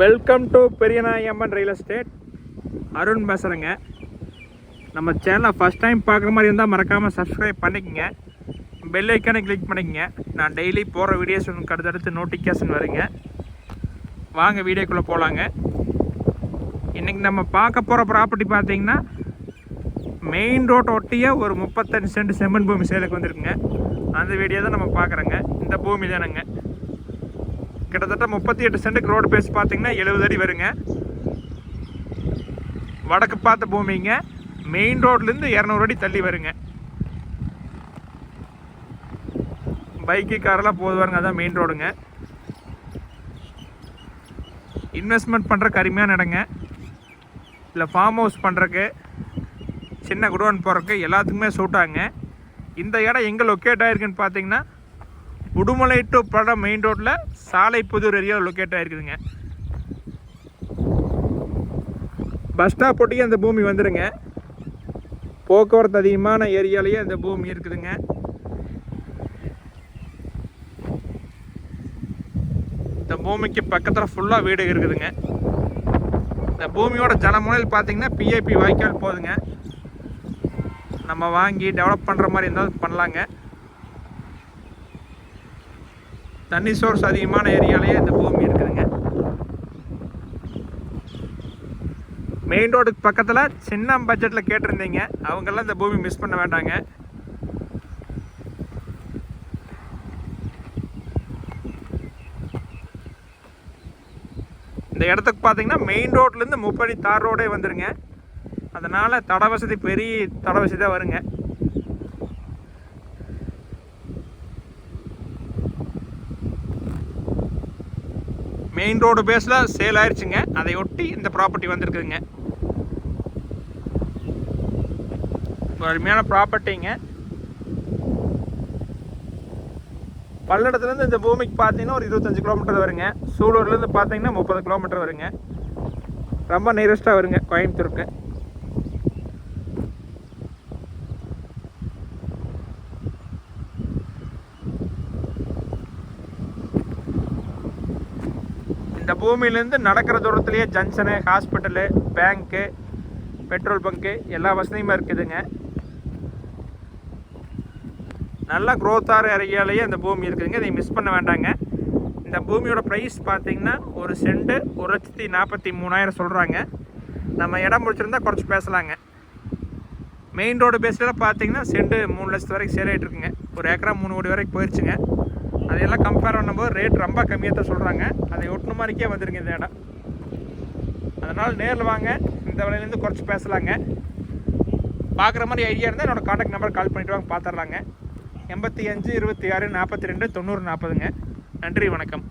Welcome to Periyanayamman real estate Arun பேசுகிறேங்க நம்ம சேனலை ஃபஸ்ட் டைம் பார்க்குற மாதிரி இருந்தால் மறக்காமல் சப்ஸ்கிரைப் பண்ணிக்கங்க. பெல் ஐக்கானை கிளிக் பண்ணிக்கோங்க. நான் டெய்லி போகிற வீடியோஸ் உங்களுக்கு அடுத்தடுத்து நோட்டிஃபிகேஷன் வருங்க. வாங்க வீடியோக்குள்ளே போகலாங்க இன்றைக்கி நம்ம பார்க்க போகிற ப்ராப்பர்ட்டி பார்த்தீங்கன்னா மெயின் ரோட் ஒட்டிய ஒரு முப்பத்தஞ்சு சென்ட் செம்மண் பூமி சேலுக்கு வந்திருக்குங்க. அந்த வீடியோ தான் நம்ம பார்க்குறோங்க. இந்த பூமி தானேங்க. கிட்டத்தட்ட முப்பத்தி எட்டு சென்ட்டுக்கு ரோடு பேஸ் பார்த்தீங்கன்னா எழுபது அடி வருங்க. வடக்கு பார்த்த பூமிங்க. மெயின் ரோட்லேருந்து இரநூறு அடி தள்ளி வருங்க. பைக்கு காரெல்லாம் போது வருங்க. அதான் மெயின் ரோடுங்க இன்வெஸ்ட்மெண்ட் பண்ணுறக்கு அருமையான இடங்க. இல்லை ஃபார்ம் ஹவுஸ் பண்ணுறக்கு சின்ன குடோன் போகிறக்கு எல்லாத்துக்குமே சூட்டாங்க இந்த இடம் எங்கே லொக்கேட் ஆகிருக்குன்னு பார்த்தீங்கன்னா உடுமலை டு படம் மெயின் ரோட்டில் சாலை புதூர் ஏரியா லொக்கேட் ஆகிருக்குதுங்க பஸ் ஸ்டாப் ஒட்டியே அந்த பூமி வந்துடுங்க போக்குவரத்து அதிகமான ஏரியாலேயே அந்த பூமி இருக்குதுங்க. இந்த பூமிக்கு பக்கத்தில் ஃபுல்லாக வீடு இருக்குதுங்க. இந்த பூமியோட ஜனமுனையில் பார்த்தீங்கன்னா பிஐபி வாய்க்கால் போதுங்க. நம்ம வாங்கி டெவலப் பண்ணுற மாதிரி இருந்தாலும் பண்ணலாங்க. தண்ணி சோர்ஸ் அதிகமான ஏரியாலேயே இந்த பூமி இருக்குதுங்க. மெயின் ரோடுக்கு பக்கத்தில் சின்ன பட்ஜெட்டில் கேட்டிருந்தீங்க. அவங்கெல்லாம் இந்த பூமி மிஸ் பண்ண வேண்டாங்க. இந்த இடத்துக்கு பார்த்தீங்கன்னா மெயின் ரோட்லேருந்து முப்படி தார் ரோடே வந்துருங்க. அதனால் தடை வசதி பெரிய தடை வசதி தான் வருங்க. மெயின் ரோடு பேஸில் சேல் ஆயிடுச்சுங்க அதை ஒட்டி இந்த ப்ராப்பர்ட்டி வந்திருக்குதுங்க. ஒரு அருமையான ப்ராப்பர்ட்டிங்க பல்லடத்துலேருந்து இந்த பூமிக்கு பார்த்தீங்கன்னா ஒரு இருபத்தஞ்சு கிலோமீட்டர் வருங்க. சூலூர்லேருந்து பார்த்தீங்கன்னா முப்பது கிலோமீட்டர் வருங்க. ரொம்ப நியரஸ்ட்டாக வருங்க கோயம்புத்தூருக்கு. இந்த பூமியிலேருந்து நடக்கிற தூரத்துலேயே junction hospital bank petrol bunk எல்லா வசதியுமே இருக்குதுங்க. நல்லா growth ஆகிற ஏரியாலேயே பூமி இருக்குதுங்க. இதை மிஸ் பண்ண வேண்டாங்க. இந்த பூமியோட ப்ரைஸ் பார்த்தீங்கன்னா ஒரு செண்டு ஒரு லட்சத்தி நாற்பத்தி மூணாயிரம் சொல்கிறாங்க நம்ம இடம் முடிச்சிருந்தா குறைச்சி பேசலாங்க. மெயின் ரோடு பேஸில் பார்த்தீங்கன்னா சென்ட்டு மூணு லட்சத்து வரைக்கும் சேல் ஆகிட்டு இருக்குங்க. ஒரு ஏக்கரா மூணு கோடி வரைக்கும் போயிடுச்சுங்க அதையெல்லாம் கம்பேர் பண்ணும்போது ரேட் ரொம்ப கம்மியாக தான் சொல்கிறாங்க அதை ஒட்டுன மாதிரிக்கே வந்துருங்க இந்த இடம். அதனால் நேரில் வாங்க. இந்த விலையிலேருந்து குறைச்சி பேசலாங்க. பார்க்குற மாதிரி ஐடியா இருந்தால் என்னோடய காண்டாக்ட் நம்பர் கால் பண்ணிவிட்டு வாங்க பார்த்துட்றாங்க எண்பத்தி அஞ்சு இருபத்தி ஆறு நாற்பத்தி ரெண்டு தொண்ணூறு நாற்பதுங்க நன்றி வணக்கம்.